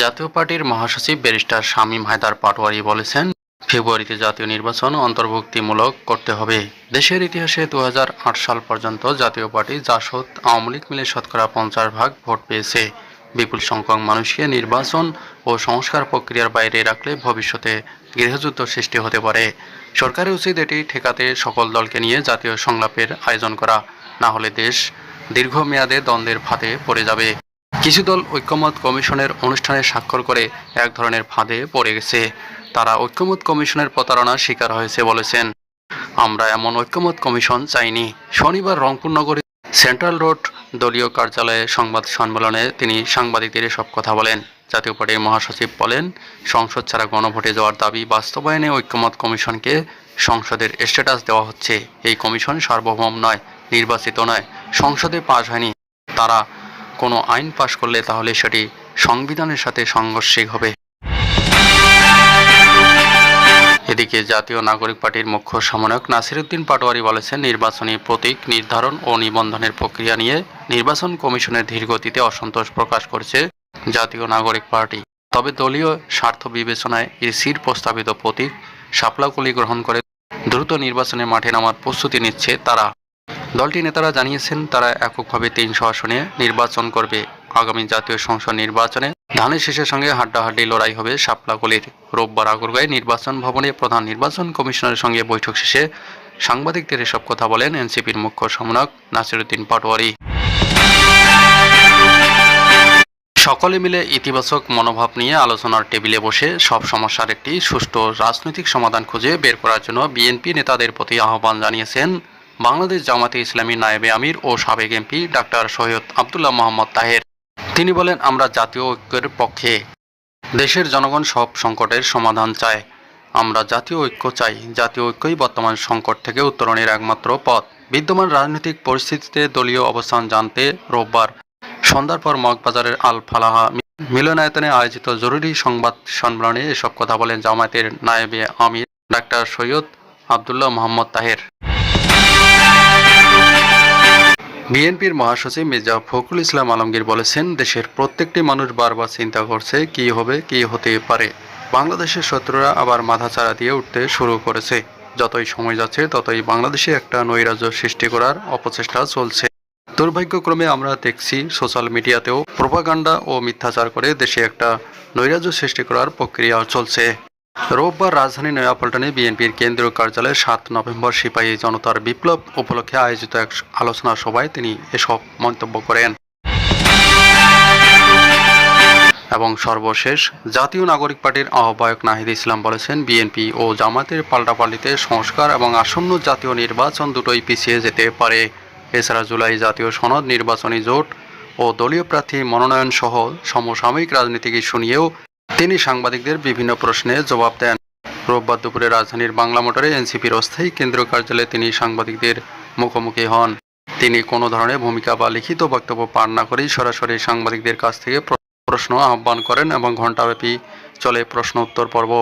জাতীয় পার্টির মহাসচিব ব্যারিস্টার শামীম হায়দার পাটোয়ারি বলেছেন, ফেব্রুয়ারিতে জাতীয় নির্বাচন অন্তর্ভুক্তিমূলক করতে হবে। দেশের ইতিহাসে দু হাজার আট সাল পর্যন্ত জাতীয় পার্টি জাসদ আওয়ামী লীগ মিলে শতকরা পঞ্চাশ ভাগ ভোট পেয়েছে। বিপুল সংখ্যক মানুষকে নির্বাচন ও সংস্কার প্রক্রিয়ার বাইরে রাখলে ভবিষ্যতে গৃহযুদ্ধ সৃষ্টি হতে পারে। সরকারের উচিত এটি ঠেকাতে সকল দলকে নিয়ে জাতীয় সংলাপের আয়োজন করা। না হলে দেশ দীর্ঘমেয়াদে দ্বন্দ্বের ফাঁদে পড়ে যাবে। কিছু দল ঐক্যমত কমিশনের অনুষ্ঠানে স্বাক্ষর করে এক ধরনের ফাঁদে পড়ে গেছে। তারা ঐক্যমত কমিশনের প্রতারণার শিকার হয়েছে বলেছেন। আমরা এমন ঐক্যমত কমিশন চাইনি। শনিবার রংপুর নগরী সেন্ট্রাল রোড দলীয় কার্যালয়ে সংবাদ সম্মেলনে তিনি সাংবাদিকদের সব কথা বলেন। জাতীয় পার্টির মহাসচিব বলেন, সংসদ ছাড়া গণভোটে যাওয়ার দাবি বাস্তবায়নে ঐক্যমত কমিশনকে সংসদের স্ট্যাটাস দেওয়া হচ্ছে। এই কমিশন সার্বভৌম নয়, নির্বাচিত নয়, সংসদে পাশ হয়নি। তারা কোনো আইন পাশ করলে তাহলে সেটি সংবিধানের সাথে সংঘর্ষিক হবে। এদিকে জাতীয় নাগরিক পার্টির মুখ্য সমন্বয়ক নাসিরুদ্দিন পাটোয়ারি বলেছেন, নির্বাচনী প্রতীক নির্ধারণ ও নিবন্ধনের প্রক্রিয়া নিয়ে নির্বাচন কমিশনের ধীরগতিতে অসন্তোষ প্রকাশ করছে জাতীয় নাগরিক পার্টি। তবে দলীয় স্বার্থ বিবেচনায় এসির প্রস্তাবিত প্রতীক শাপলাকলি গ্রহণ করে দ্রুত নির্বাচনের মাঠে নামার প্রস্তুতি নিচ্ছে তারা। দলটি নেতারা জানিয়েছেন, তারা এককভাবে তিনশো আসনে নির্বাচন করবে। আগামী জাতীয় সংসদ নির্বাচনে ধানের শীষের সঙ্গে হাড্ডাহাড্ডি লড়াই হবে শাপলাকলির রোববার আগরগাঁয় নির্বাচন ভবনে প্রধান নির্বাচন কমিশনারের সঙ্গে বৈঠক শেষে সাংবাদিকদের এসব কথা বলেন এনসিপির মুখ্য সমন্বয়ক নাসিরুদ্দিন পাটোয়ারি। সকলে মিলে ইতিবাচক মনোভাব নিয়ে আলোচনার টেবিলে বসে সব সমস্যার একটি সুষ্ঠু রাজনৈতিক সমাধান খুঁজে বের করার জন্য বিএনপি নেতাদের প্রতি আহ্বান জানিয়েছেন বাংলাদেশ জামাতে ইসলামী নায়েবে আমির ও সাবেক এমপি ডাক্তার সৈয়দ আবদুল্লাহ মোহাম্মদ তাহের। তিনি বলেন, আমরা জাতীয় ঐক্যের পক্ষে দেশের জনগণ সব সংকটের সমাধান চায়। আমরা জাতীয় ঐক্য চাই। জাতীয় ঐক্যই বর্তমান সংকট থেকে উত্তরণের একমাত্র পথ। বিদ্যমান রাজনৈতিক পরিস্থিতিতে দলীয় অবস্থান জানতে রোববার সন্ধ্যার পর মগবাজারের আল ফালাহা মিলনায়তনে আয়োজিত জরুরি সংবাদ সম্মেলনে এসব কথা বলেন জামায়াতের নায়েবে আমির ডাক্তার সৈয়দ আবদুল্লাহ মোহাম্মদ তাহের। বিএনপির মহাসচিব মির্জা ফখরুল ইসলাম আলমগীর বলেছেন, দেশের প্রত্যেকটি মানুষ বারবার চিন্তা করছে কি হবে, কি হতে পারে। বাংলাদেশের শত্রুরা আবার মাথাচাড়া দিয়ে উঠতে শুরু করেছে। যতই সময় যাচ্ছে, ততই বাংলাদেশে একটা নৈরাজ্য সৃষ্টি করার অপচেষ্টা চলছে। দুর্ভাগ্যক্রমে আমরা দেখছি, সোশ্যাল মিডিয়াতেও প্রোপাগান্ডা ও মিথ্যাচার করে দেশে একটা নৈরাজ্য সৃষ্টি করার প্রক্রিয়া চলছে। রোববার রাজধানী নয়াপল্টনে বিএনপির কেন্দ্রীয় কার্যালয়ে সাত নভেম্বর সিপাহী জনতার বিপ্লব উপলক্ষে আয়োজিত এক আলোচনা সভায় তিনি এসব মন্তব্য করেন। এবং সর্বশেষ, জাতীয় নাগরিক পার্টির আহ্বায়ক নাহিদ ইসলাম বলেছেন, বিএনপি ও জামাতের পাল্টাপাল্টিতে সংস্কার এবং আসন্ন জাতীয় নির্বাচন দুটোই পিছিয়ে যেতে পারে। এছাড়া জুলাই জাতীয় সনদ, নির্বাচনী জোট ও দলীয় প্রার্থী মনোনয়ন সহ সমসাময়িক রাজনীতিকে ইস্যু নিয়েও তিনি সাংবাদিকদের বিভিন্ন প্রশ্নে জবাব দেন। রোববার দুপুরে রাজধানীর বাংলা মোটরে এনসিপির অস্থায়ী কেন্দ্রীয় কার্যালয়ে তিনি সাংবাদিকদের মুখোমুখি হন। তিনি কোনো ধরনের ভূমিকা বা লিখিত বক্তব্য পান না করেই সরাসরি সাংবাদিকদের কাছ থেকে প্রশ্ন আহ্বান করেন এবং ঘণ্টাব্যাপী চলে প্রশ্ন উত্তর পর্ব।